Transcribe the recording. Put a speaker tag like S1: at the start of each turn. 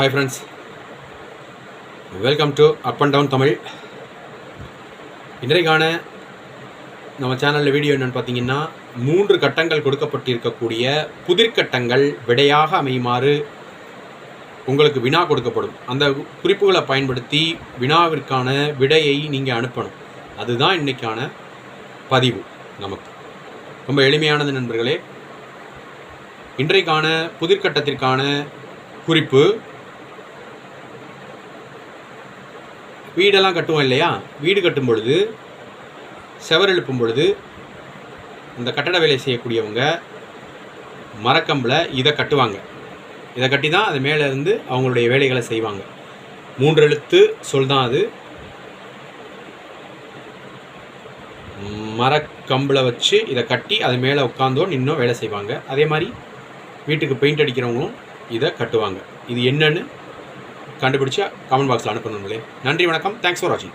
S1: Hi friends welcome to up and down Tamil இன்றைக்கான நம்ம சேனலில் வீடியோ என்னென்னு பார்த்தீங்கன்னா மூன்று கட்டங்கள் கொடுக்கப்பட்டிருக்கக்கூடிய புதிர்கட்டங்கள் விடையாக அமையுமாறு உங்களுக்கு வினா கொடுக்கப்படும். அந்த குறிப்புகளை பயன்படுத்தி வினாவிற்கான விடையை நீங்கள் அனுப்பணும். அதுதான் இன்றைக்கான பதிவு நமக்கு. ரொம்ப எளிமையானது நண்பர்களே. இன்றைக்கான புதிர்கட்டத்திற்கான குறிப்பு வீடெல்லாம் கட்டுவோம் இல்லையா? வீடு கட்டும் பொழுது செவர் எழுப்பும் பொழுது இந்த கட்டட வேலை செய்யக்கூடியவங்க மரக்கம்பில் இதை கட்டுவாங்க. இதை கட்டி தான் அது மேலே இருந்து அவங்களுடைய வேலைகளை செய்வாங்க. மூன்று எழுத்து சொல் தான் அது. மரக்கம்பில் வச்சு இதை கட்டி அது மேலே உட்காந்தோ நின்னோ வேலை செய்வாங்க. அதே மாதிரி வீட்டுக்கு பெயிண்ட் அடிக்கிறவங்களும் இதை கட்டுவாங்க. இது என்னன்னு கண்டுபிடிச்சா கமெண்ட் பாக்ஸில் அனுப்பணும் நன்றி வணக்கம். தேங்க்ஸ் ஃபார் வாட்சிங்